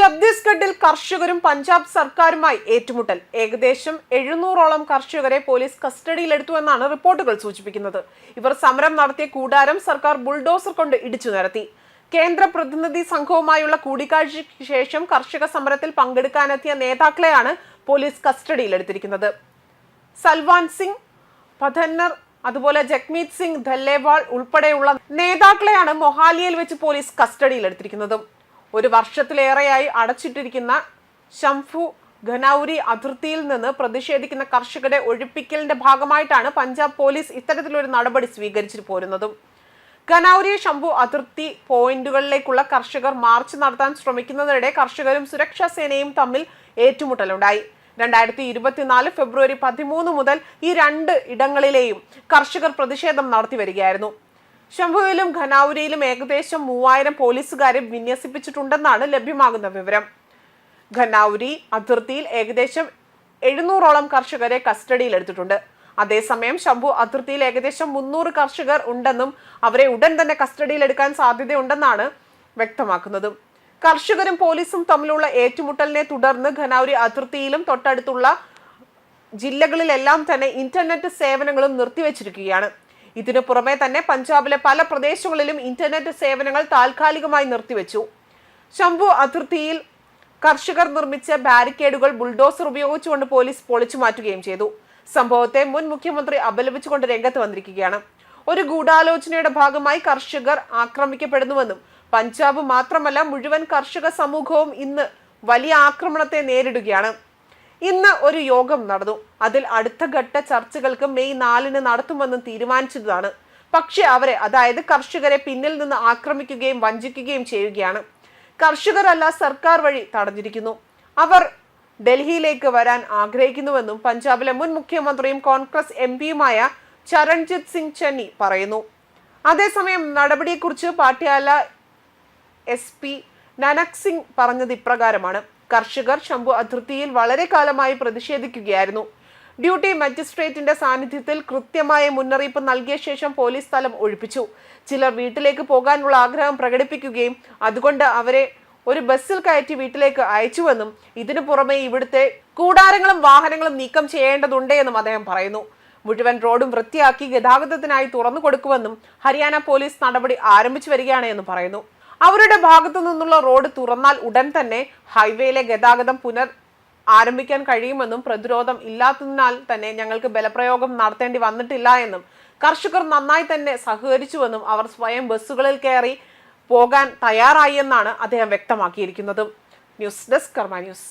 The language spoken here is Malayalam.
ഛത്തീസ്ഗഡിൽ കർഷകരും പഞ്ചാബ് സർക്കാരുമായി ഏറ്റുമുട്ടൽ. ഏകദേശം എഴുന്നൂറോളം കർഷകരെ പോലീസ് കസ്റ്റഡിയിലെടുത്തു എന്നാണ് റിപ്പോർട്ടുകൾ സൂചിപ്പിക്കുന്നത്. ഇവർ സമരം നടത്തിയ കൂടാരം സർക്കാർ ബുൾഡോസർ കൊണ്ട് ഇടിച്ചു നിരത്തി. കേന്ദ്ര പ്രതിനിധി സംഘവുമായുള്ള കൂടിക്കാഴ്ചയ്ക്ക് ശേഷം കർഷക സമരത്തിൽ പങ്കെടുക്കാനെത്തിയ നേതാക്കളെയാണ് പോലീസ് കസ്റ്റഡിയിലെടുത്തിരിക്കുന്നത്. സൽവാൻ സിംഗ് പധന്നർ അതുപോലെ ജഗ്മീത് സിംഗ് ധല്ലേവാൾ ഉൾപ്പെടെയുള്ള നേതാക്കളെയാണ് മൊഹാലിയയിൽ വെച്ച് പോലീസ് കസ്റ്റഡിയിലെടുത്തിരിക്കുന്നത്. ഒരു വർഷത്തിലേറെയായി അടച്ചിട്ടിരിക്കുന്ന ഷംഫു ഖനൌരി അതിർത്തിയിൽ നിന്ന് പ്രതിഷേധിക്കുന്ന കർഷകരെ ഒഴിപ്പിക്കലിന്റെ ഭാഗമായിട്ടാണ് പഞ്ചാബ് പോലീസ് ഇത്തരത്തിലൊരു നടപടി സ്വീകരിച്ചു പോരുന്നതും. ഖനൌരി ശംഭു അതിർത്തി പോയിന്റുകളിലേക്കുള്ള കർഷകർ മാർച്ച് നടത്താൻ ശ്രമിക്കുന്നതിനിടെ കർഷകരും സുരക്ഷാ സേനയും തമ്മിൽ ഏറ്റുമുട്ടലുണ്ടായി. രണ്ടായിരത്തി ഇരുപത്തിനാല് ഫെബ്രുവരി പതിമൂന്ന് മുതൽ ഈ രണ്ട് ഇടങ്ങളിലെയും കർഷകർ പ്രതിഷേധം നടത്തി വരികയായിരുന്നു. ശംഭുവിലും ഖനാവുരയിലും ഏകദേശം മൂവായിരം പോലീസുകാരെ വിന്യസിപ്പിച്ചിട്ടുണ്ടെന്നാണ് ലഭ്യമാകുന്ന വിവരം. ഖനാവുരി അതിർത്തിയിൽ ഏകദേശം എഴുന്നൂറോളം കർഷകരെ കസ്റ്റഡിയിലെടുത്തിട്ടുണ്ട്. അതേസമയം ശംഭു അതിർത്തിയിൽ ഏകദേശം മുന്നൂറ് കർഷകർ ഉണ്ടെന്നും അവരെ ഉടൻ തന്നെ കസ്റ്റഡിയിലെടുക്കാൻ സാധ്യതയുണ്ടെന്നാണ് വ്യക്തമാക്കുന്നത്. കർഷകരും പോലീസും തമ്മിലുള്ള ഏറ്റുമുട്ടലിനെ തുടർന്ന് ഖനാവുരി അതിർത്തിയിലും തൊട്ടടുത്തുള്ള ജില്ലകളിലെല്ലാം തന്നെ ഇന്റർനെറ്റ് സേവനങ്ങളും നിർത്തിവച്ചിരിക്കുകയാണ്. ഇതിനു പുറമെ തന്നെ പഞ്ചാബിലെ പല പ്രദേശങ്ങളിലും ഇന്റർനെറ്റ് സേവനങ്ങൾ താൽക്കാലികമായി നിർത്തിവെച്ചു. ശംഭു അതിർത്തിയിൽ കർഷകർ നിർമ്മിച്ച ബാരിക്കേഡുകൾ ബുൾഡോസർ ഉപയോഗിച്ചുകൊണ്ട് പോലീസ് പൊളിച്ചു മാറ്റുകയും ചെയ്തു. സംഭവത്തെ മുൻ മുഖ്യമന്ത്രി അപലപിച്ചുകൊണ്ട് രംഗത്ത് വന്നിരിക്കുകയാണ്. ഒരു ഗൂഢാലോചനയുടെ ഭാഗമായി കർഷകർ ആക്രമിക്കപ്പെടുന്നുവെന്നും പഞ്ചാബ് മാത്രമല്ല മുഴുവൻ കർഷക സമൂഹവും ഇന്ന് വലിയ ആക്രമണത്തെ നേരിടുകയാണ്. ഇന്ന് ഒരു യോഗം നടന്നു. അതിൽ അടുത്ത ഘട്ട ചർച്ചകൾക്ക് മെയ് നാലിന് നടത്തുമെന്നും തീരുമാനിച്ചതാണ്. പക്ഷെ അവരെ അതായത് കർഷകരെ പിന്നിൽ നിന്ന് ആക്രമിക്കുകയും വഞ്ചിക്കുകയും ചെയ്യുകയാണ്. കർഷകരല്ല സർക്കാർ വഴി തടഞ്ഞിരിക്കുന്നു. അവർ ഡൽഹിയിലേക്ക് വരാൻ ആഗ്രഹിക്കുന്നുവെന്നും പഞ്ചാബിലെ മുൻ മുഖ്യമന്ത്രിയും കോൺഗ്രസ് എം പിയുമായ ചരൺജിത് സിംഗ് ചെന്നി പറയുന്നു. അതേസമയം നടപടിയെക്കുറിച്ച് പാട്യാല എസ് പി നനക് സിംഗ് പറഞ്ഞത് ഇപ്രകാരമാണ്. കർഷകർ ശംഭു അതിർത്തിയിൽ വളരെ കാലമായി പ്രതിഷേധിക്കുകയായിരുന്നു. ഡ്യൂട്ടി മജിസ്ട്രേറ്റിന്റെ സാന്നിധ്യത്തിൽ കൃത്യമായ മുന്നറിയിപ്പ് നൽകിയ ശേഷം പോലീസ് സ്ഥലം ഒഴിപ്പിച്ചു. ചിലർ വീട്ടിലേക്ക് പോകാനുള്ള ആഗ്രഹം പ്രകടിപ്പിക്കുകയും അതുകൊണ്ട് അവരെ ഒരു ബസ്സിൽ കയറ്റി വീട്ടിലേക്ക് അയച്ചുവെന്നും ഇതിനു പുറമെ ഇവിടുത്തെ കൂടാരങ്ങളും വാഹനങ്ങളും നീക്കം ചെയ്യേണ്ടതുണ്ട് എന്നും അദ്ദേഹം പറയുന്നു. മുഴുവൻ റോഡും വൃത്തിയാക്കി ഗതാഗതത്തിനായി തുറന്നു കൊടുക്കുമെന്നും ഹരിയാന പോലീസ് നടപടി ആരംഭിച്ചു വരികയാണ് എന്നും പറയുന്നു. അവരുടെ ഭാഗത്തു നിന്നുള്ള റോഡ് തുറന്നാൽ ഉടൻ തന്നെ ഹൈവേയിലെ ഗതാഗതം പുനർ ആരംഭിക്കാൻ കഴിയുമെന്നും പ്രതിരോധം ഇല്ലാത്തതിനാൽ തന്നെ ഞങ്ങൾക്ക് ബലപ്രയോഗം നടത്തേണ്ടി വന്നിട്ടില്ല എന്നും കർഷകർ നന്നായി തന്നെ സഹകരിച്ചുവെന്നും അവർ സ്വയം ബസ്സുകളിൽ കയറി പോകാൻ തയ്യാറായി എന്നാണ് അദ്ദേഹം വ്യക്തമാക്കിയിരിക്കുന്നത്. News desk Karma news.